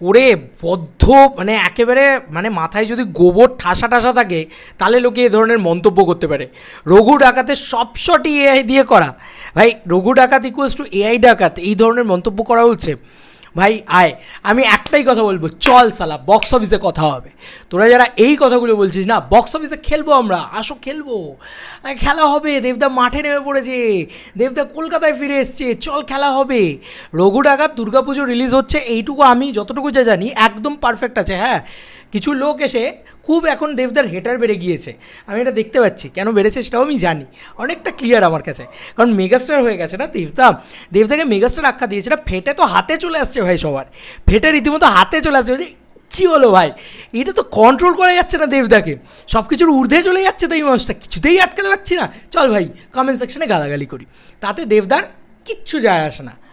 ওরে বদ্ধ মানে একেবারে মানে মাথায় যদি গোবর ঠাসা ঠাসা থাকে, তাহলে লোকে এ ধরনের মন্তব্য করতে পারে। রঘু ডাকাতে সব শটই এআই দিয়ে করা। ভাই, রঘু ডাকাত ইকুয়ালস টু এআই ডাকাত, এই ধরনের মন্তব্য করা হচ্ছে ভাই, আয়। আমি একটাই কথা বলব, চল সালা বক্স অফিসে কথা হবে। তোরা যারা এই কথাগুলো বলছিস না বক্স অফিসে খেলব আমরা, আসো খেলব। খেলা হবে, দেবদা মাঠে নেমে পড়েছে, দেবদা কলকাতায় ফিরে এসছে, চল খেলা হবে। রঘু ডাকাত দুর্গাপুজো রিলিজ হচ্ছে, এইটুকু আমি যতটুকু যা জানি, একদম পারফেক্ট আছে হ্যাঁ? কিছু লোক এসে খুব এখন দেবদার হেটার বেড়ে গিয়েছে। আমি এটা দেখতে পাচ্ছি। কেন বেড়েছে সেটাও আমি জানি। অনেকটা ক্লিয়ার আমার কাছে। কারণ মেগাস্টার হয়ে গেছে না দেবদা? দেবদাকে মেগাস্টার আখ্যা দিয়েছে। এটা ফেটে তো হাতে চলে আসছে ভাই সবার। ফেটে রীতিমতো হাতে চলে আসছে। কী হলো ভাই? এটা তো কন্ট্রোল করা যাচ্ছে না দেবদাকে। সব কিছুর ঊর্ধ্বে চলে যাচ্ছে তো এই মানুষটা। কিছুতেই আটকাতে পারছি না। চল ভাই কমেন্ট সেকশনে গালাগালি করি। তাতে দেবদার কিচ্ছু যায় আসে না।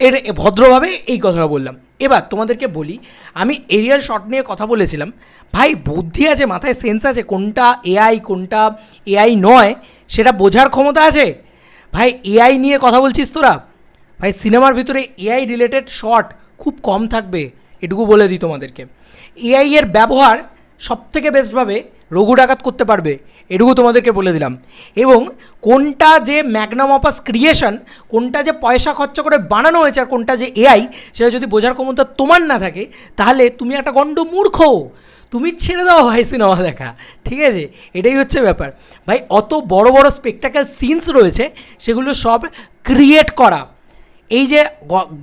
এর ভদ্রভাবে এই কথাটা বললাম। এবার তোমাদেরকে বলি, আমি এরিয়াল শট নিয়ে কথা বলেছিলাম। ভাই, বুদ্ধি আছে, মাথায় সেন্স আছে, কোনটা এআই কোনটা এআই নয়, সেটা বোঝার ক্ষমতা আছে? ভাই এআই নিয়ে কথা বলছিস তোরা? ভাই, সিনেমার ভিতরে এআই রিলেটেড শট খুব কম থাকবে, এটুকু বলে দিই তোমাদেরকে। এআই এর ব্যবহার সব থেকে বেস্টভাবে রঘু ডাকাত করতে পারবে, এটুকু তোমাদেরকে বলে দিলাম। এবং কোনটা যে ম্যাগনাম অপাস ক্রিয়েশন কোনটা যে পয়সা খরচা করে বানানো হয়েছে আর কোনটা যে এআই সেটা যদি বোঝার ক্ষমতা তোমার না থাকে, তাহলে তুমি একটা গণ্ড মূর্খ। তুমি ছেড়ে দাও ভাই সিনেমা দেখা, ঠিক আছে? এটাই হচ্ছে ব্যাপার। ভাই, অত বড় বড় স্পেকটাকেল সিনস রয়েছে, সেগুলো সব ক্রিয়েট করা। এই যে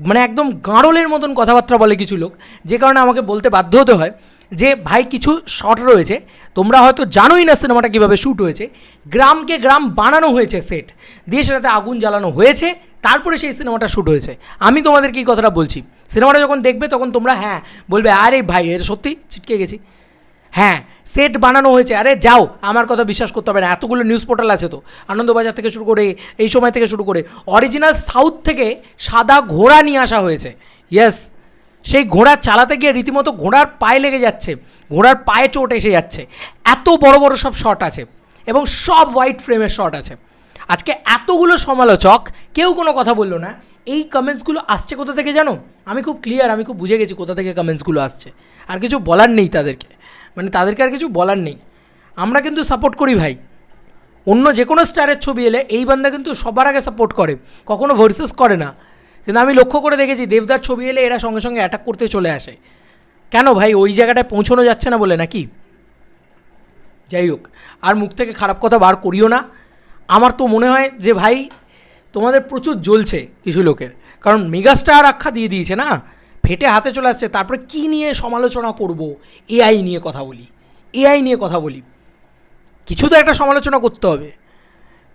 মানে একদম গাঁড়লের মতন কথাবার্তা বলে কিছু লোক, যে কারণে আমাকে বলতে বাধ্য হতে হয়। যে ভাই কিছু শট রয়েছে, তোমরা হয়তো জানোই না সিনেমাটা কীভাবে শ্যুট হয়েছে। গ্রামকে গ্রাম বানানো হয়েছে সেট দিয়ে সেটাতে আগুন জ্বালানো হয়েছে, তারপরে সেই সিনেমাটা শ্যুট হয়েছে। আমি তোমাদেরকে এই কথাটা বলছি। সিনেমাটা যখন দেখবে তখন তোমরা হ্যাঁ বলবে, আরে ভাই, এটা সত্যি? ছিটকে গেছি। হ্যাঁ সেট বানানো হয়েছে। আরে যাও, আমার কথা বিশ্বাস করতে হবে না। এতগুলো নিউজ পোর্টাল আছে তো। আনন্দবাজার থেকে শুরু করে, এই সময় থেকে শুরু করে অরিজিনাল সাউথ থেকে সাদা ঘোড়া নিয়ে আসা হয়েছে। ইয়েস সেই ঘোড়া চালাতে গিয়ে রীতিমতো ঘোড়ার পায়ে লেগে যাচ্ছে, ঘোড়ার পায়ে চোট এসে যাচ্ছে। এত বড় বড় সব শট আছে এবং সব হোয়াইট ফ্রেমের শট আছে। আজকে এতগুলো সমালোচক, কেউ কোনো কথা বলল না। এই কমেন্টসগুলো আসছে কোথা থেকে জানো? আমি খুব ক্লিয়ার আমি খুব বুঝে গেছি কোথা থেকে কমেন্টসগুলো আসছে। আর কিছু বলার নেই তাদেরকে। মানে তাদেরকে আর কিছু বলার নেই। আমরা কিন্তু সাপোর্ট করি ভাই। অন্য যে কোনো স্টারের ছবি এলে এই বান্দা কিন্তু সবার আগে সাপোর্ট করে। কখনো ভার্সেস করে না। কিন্তু আমি লক্ষ্য করে দেখেছি, দেবদার ছবি এলে এরা সঙ্গে সঙ্গে অ্যাটাক করতে চলে আসে। কেন ভাই? ওই জায়গাটায় পৌঁছানো যাচ্ছে না বলে নাকি? যাই হোক, আর মুখ থেকে খারাপ কথা বার করিও না। আমার তো মনে হয় যে ভাই, তোমাদের প্রচুর জ্বলছে কিছু লোকের। কারণ মেগাস্টার আখ্যা দিয়ে দিয়েছে না? ফেটে হাতে চলে আসছে। তারপরে কী নিয়ে সমালোচনা করব? এআই নিয়ে কথা বলি। এআই নিয়ে কথা বলি। কিছু তো একটা সমালোচনা করতে হবে।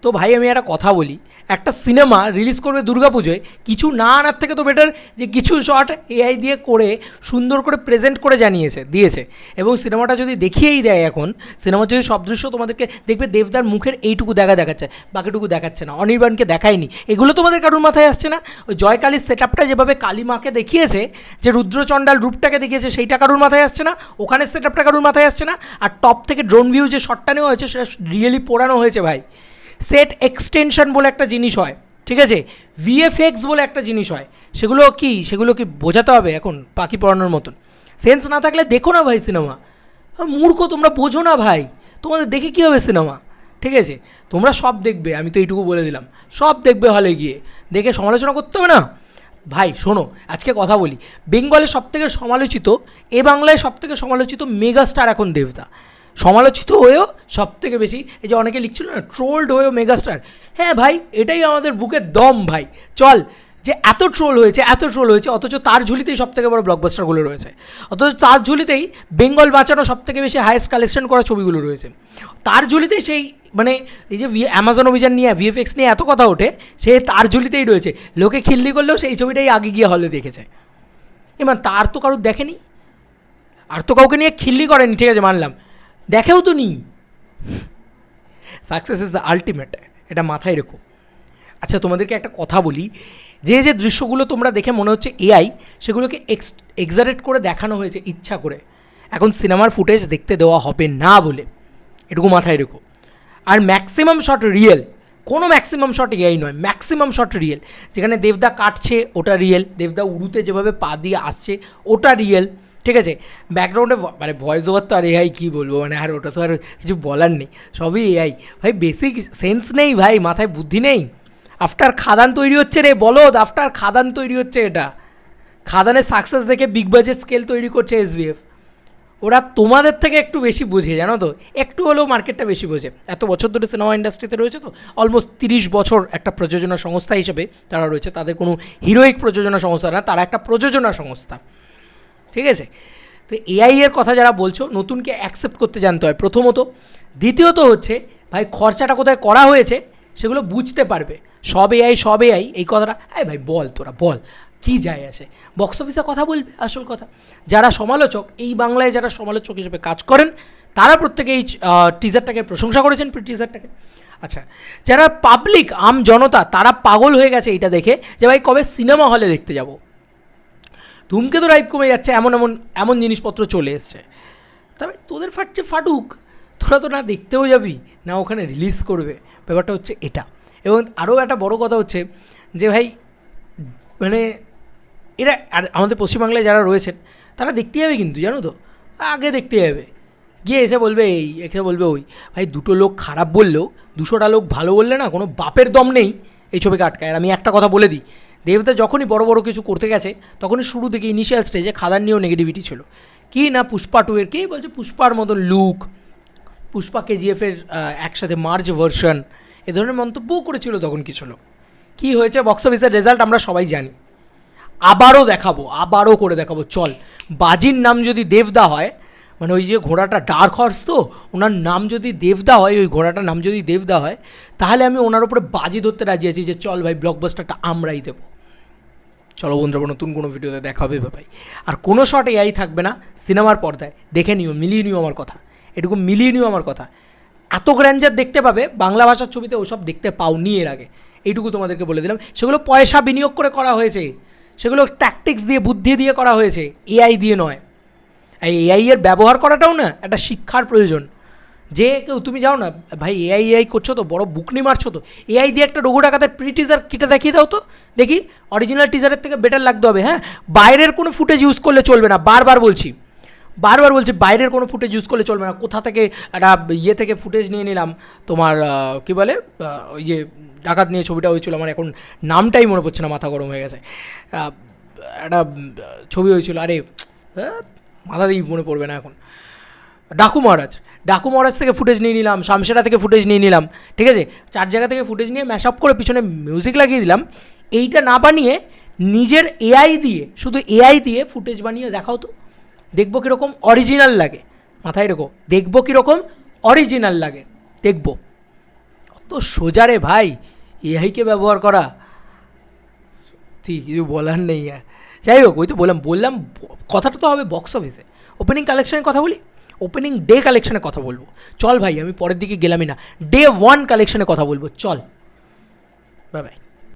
তো ভাই, আমি একটা কথা বলি। একটা সিনেমা রিলিজ করবে দুর্গাপুজোয়, কিছু না আনার থেকে তো বেটার যে কিছু শট এআই দিয়ে করে, সুন্দর করে প্রেজেন্ট করে জানিয়েছে, দিয়েছে। এবং সিনেমাটা যদি দেখিয়েই দেয় এখন সিনেমার যদি সব দৃশ্য তোমাদেরকে দেখবে, দেবদার মুখের এইটুকু দেখা দেখাচ্ছে, বাকিটুকু দেখাচ্ছে না, অনির্বাণকে দেখায়নি। এগুলো তোমাদের কারুর মাথায় আসছে না? ওই জয়কালীর সেট আপটা যেভাবে কালী মাকে দেখিয়েছে, যে রুদ্রচণ্ডাল রূপটাকে দেখিয়েছে, সেইটা কারুর মাথায় আসছে না? ওখানে সেট আপটা কারুর মাথায় আসছে না? আর টপ থেকে ড্রোন ভিউ যে শটটা নেওয়া হয়েছে, সেটা রিয়েলি পোড়ানো হয়েছে ভাই। সেট এক্সটেনশন বলে একটা জিনিস হয়, ঠিক আছে? ভিএফএক্স বলে একটা জিনিস হয়। সেগুলো কি? সেগুলো কি বোঝাতে হবে এখন পাখি পড়ানোর মতন? সেন্স না থাকলে দেখো না ভাই সিনেমা মূর্খ, তোমরা বোঝো না ভাই। তোমাদের দেখে কী হবে সিনেমা ঠিক আছে? তোমরা সব দেখবে, আমি তো এইটুকু বলে দিলাম। সব দেখবে হলে গিয়ে। দেখে সমালোচনা করতে হবে না? ভাই, শোনো, আজকে কথা বলি। বেঙ্গলের সবথেকে সমালোচিত, এ বাংলায় সবথেকে সমালোচিত মেগাস্টার এখন দেবতা। সমালোচিত হয়েও সব থেকে বেশি, এই যে অনেকে লিখছিল না ট্রোলড হয়েও মেগাস্টার হ্যাঁ ভাই, এটাই আমাদের বুকের দম ভাই। চল, যে এত ট্রোল হয়েছে, এত ট্রোল হয়েছে, অথচ তার ঝুলিতেই সব থেকে বড় ব্লকবাস্টারগুলো রয়েছে। অথচ তার ঝুলিতেই বেঙ্গল বাঁচানো সব থেকে বেশি হায়েস্ট কালেকশন করা ছবিগুলো রয়েছে। তার ঝুলিতেই সেই মানে এই যে অ্যামাজন অভিযান নিয়ে ভিএফএক্স নিয়ে এত কথা ওঠে, সে তার ঝুলিতেই রয়েছে। লোকে খিল্লি করলেও সেই ছবিটাই আগে গিয়ে হলে দেখেছে। এবার তার তো কারোর দেখেনি। আর তো কাউকে নিয়ে খিল্লি করেনি, ঠিক আছে, মানলাম। দেখেও তো নি সাকসেস ইজ দ্য আলটিমেট এটা মাথায় রেখো। আচ্ছা তোমাদেরকে একটা কথা বলি। যে যে দৃশ্যগুলো তোমরা দেখে মনে হচ্ছে এআই সেগুলোকে এক্স এক্সারেট করে দেখানো হয়েছে ইচ্ছা করে। এখন সিনেমার ফুটেজ দেখতে দেওয়া হবে না বলে। এটুকু মাথায় রেখো। আর ম্যাক্সিমাম শট রিয়েল কোনো ম্যাক্সিমাম শট এআই নয় ম্যাক্সিমাম শট রিয়েল যেখানে দেবদা কাটছে, ওটা রিয়েল দেবদা উড়ুতে যেভাবে পা দিয়ে আসছে, ওটা রিয়েল ঠিক আছে ব্যাকগ্রাউন্ডে মানে ভয়েস ওভার তো আর এআই কী বলব? মানে আর ওটা তো আর কিছু বলার নেই। সবই এআই ভাই বেসিক সেন্স নেই ভাই, মাথায় বুদ্ধি নেই। আফটার খাদান তৈরি হচ্ছে রে, বলো আফটার খাদান তৈরি হচ্ছে এটা। খাদানের সাকসেস দেখে বিগ বাজেট স্কেল তৈরি করছে এসবিএফ ওরা তোমাদের থেকে একটু বেশি বোঝে, জানো তো? একটু হলেও মার্কেটটা বেশি বোঝে। এত বছর ধরে সিনেমা ইন্ডাস্ট্রিতে রয়েছে তো? অলমোস্ট তিরিশ বছর একটা প্রযোজনা সংস্থা হিসেবে তারা রয়েছে। তাদের কোনো হিরোইক প্রযোজনা সংস্থা না, তারা একটা প্রযোজনা সংস্থা। ঠিক আছে? তো এআই এর কথা যারা বলছো, নতুনকে অ্যাকসেপ্ট করতে জানতে হয়। প্রথমত, দ্বিতীয়ত হচ্ছে, ভাই খরচাটা কোথায় করা হয়েছে, সেগুলো বুঝতে পারবে। সব এআই সব এআই এই কথাটা এই ভাই, বল তোরা, বল, কি যায় আসে? বক্স অফিসে কথা বলবে, আসল কথা। যারা সমালোচক, এই বাংলায় যারা সমালোচক হিসেবে কাজ করেন, তারা প্রত্যেকে এই টিজারটাকে প্রশংসা করেছেন টিজারটাকে আচ্ছা যারা পাবলিক আম জনতা, তারা পাগল হয়ে গেছে এটা দেখে, যে ভাই কবে সিনেমা হলে দেখতে যাব? ধূমকেতু রাইপ কমে যাচ্ছে, এমন এমন এমন জিনিসপত্র চলে এসছে। তবে তোদের ফাটছে ফাটুক, তোরা তো না দেখতেও যাবি, না ওখানে রিলিজ করবে। ব্যাপারটা হচ্ছে এটা। এবং আরও একটা বড় কথা হচ্ছে যে ভাই মানে এরা, আর আমাদের পশ্চিমবাংলায় যারা রয়েছেন, তারা দেখতে যাবে কিন্তু, জানো তো? আগে দেখতে যাবে। গিয়ে এসে বলবে এই, এসে বলবে ওই। ভাই, দুটো লোক খারাপ বললেও, দুশোটা লোক ভালো বললে না, কোনো বাপের দম নেই এই ছবিকে আটকায়। আর আমি একটা কথা বলে দিই দেবদা যখনই বড় বড় কিছু করতে গেছে, তখনই শুরু থেকে ইনিশিয়াল স্টেজে খাদান নিয়েও নেগেটিভিটি ছিল। কি না পুষ্পা টু এর কি বলছে পুষ্পার মতন লুক পুষ্পা কেজিএফের একসাথে মার্জ ভার্সন এ ধরনের মন্তব্যও করেছিল তখন কিছু লোক। কী হয়েছে বক্স অফিসের রেজাল্ট আমরা সবাই জানি। আবারও দেখাবো, আবারও করে দেখাবো, চল। বাজির নাম যদি দেবদা হয় মানে ওই যে ঘোড়াটা ডার্ক হর্স তো, ওনার নাম যদি দেবদা হয়, ওই ঘোড়াটার নাম যদি দেবদা হয়, তাহলে আমি ওনার উপরে বাজি ধরতে রাজি আছি যে চল ভাই ব্লকবাস্টারটা আমরাই দেবো। চলো বন্ধুরা নতুন কোনো ভিডিওতে দেখা হবে ভাই আর কোনো শট এআই থাকবে না, সিনেমার পর্দায়। দেখে নিও, মিলিয়ে নিও আমার কথা। এটুকু মিলিয়ে নিও আমার কথা। এত গ্র্যান্ডার দেখতে পাবে, বাংলা ভাষার ছবিতে ওসব দেখতে পাওনি এর আগে। এইটুকু তোমাদেরকে বলে দিলাম। সেগুলো পয়সা বিনিয়োগ করে করা হয়েছে। সেগুলো ট্যাকটিক্স দিয়ে, বুদ্ধি দিয়ে করা হয়েছে। এআই দিয়ে নয়। এই এআই এর ব্যবহার করাটাও না, একটা শিক্ষার প্রয়োজন। যে কেউ, তুমি যাও না, ভাই এআই এআই করছ তো, বড় বুকনি মারছো তো এআই দিয়ে একটা রঘু ডাকাতের প্রি টিজার কিটা দেখিয়ে দাও তো, দেখি অরিজিনাল টিজারের থেকে বেটার লাগতে হবে হ্যাঁ? বাইরের কোনো ফুটেজ ইউজ করলে চলবে না, বারবার বলছি বারবার বলছি, বাইরের কোনো ফুটেজ ইউজ করলে চলবে না, কোথা থেকে একটা ইয়ে থেকে ফুটেজ নিয়ে নিলাম, তোমার কী বলে ওই যে ডাকাত নিয়ে ছবিটা হয়েছিল, আমার এখন নামটাই মনে পড়ছে না, মাথা গরম হয়ে গেছে একটা ছবি হয়েছিল, আরে মাথা দিয়ে মনে পড়বে না এখন ডাকু মহারাজ ডাকু মহারাজ থেকে ফুটেজ নিয়ে নিলাম, শামশেরা থেকে ফুটেজ নিয়ে নিলাম, ঠিক আছে? চার জায়গা থেকে ফুটেজ নিয়ে ম্যাশ আপ করে পিছনে মিউজিক লাগিয়ে দিলাম। এইটা না বানিয়ে নিজের এআই দিয়ে, শুধু এআই দিয়ে ফুটেজ বানিয়ে দেখাও তো। দেখব কীরকম অরিজিনাল লাগে। মাথায় রেখো, দেখব কীরকম অরিজিনাল লাগে। দেখব। অত সোজা রে ভাই এআইকে ব্যবহার করা। সত্যি, কিছু বলার নেই যাই হোক, ওই তো বললাম বললাম, কথাটা তো হবে বক্স অফিসে ওপেনিং কালেকশনের কথা বলি? ওপেনিং ডে কালেকশানে কথা বলব। চল ভাই, আমি পরের দিকে গেলামই না। ডে ওয়ান কালেকশানে কথা বলব। চল। Bye bye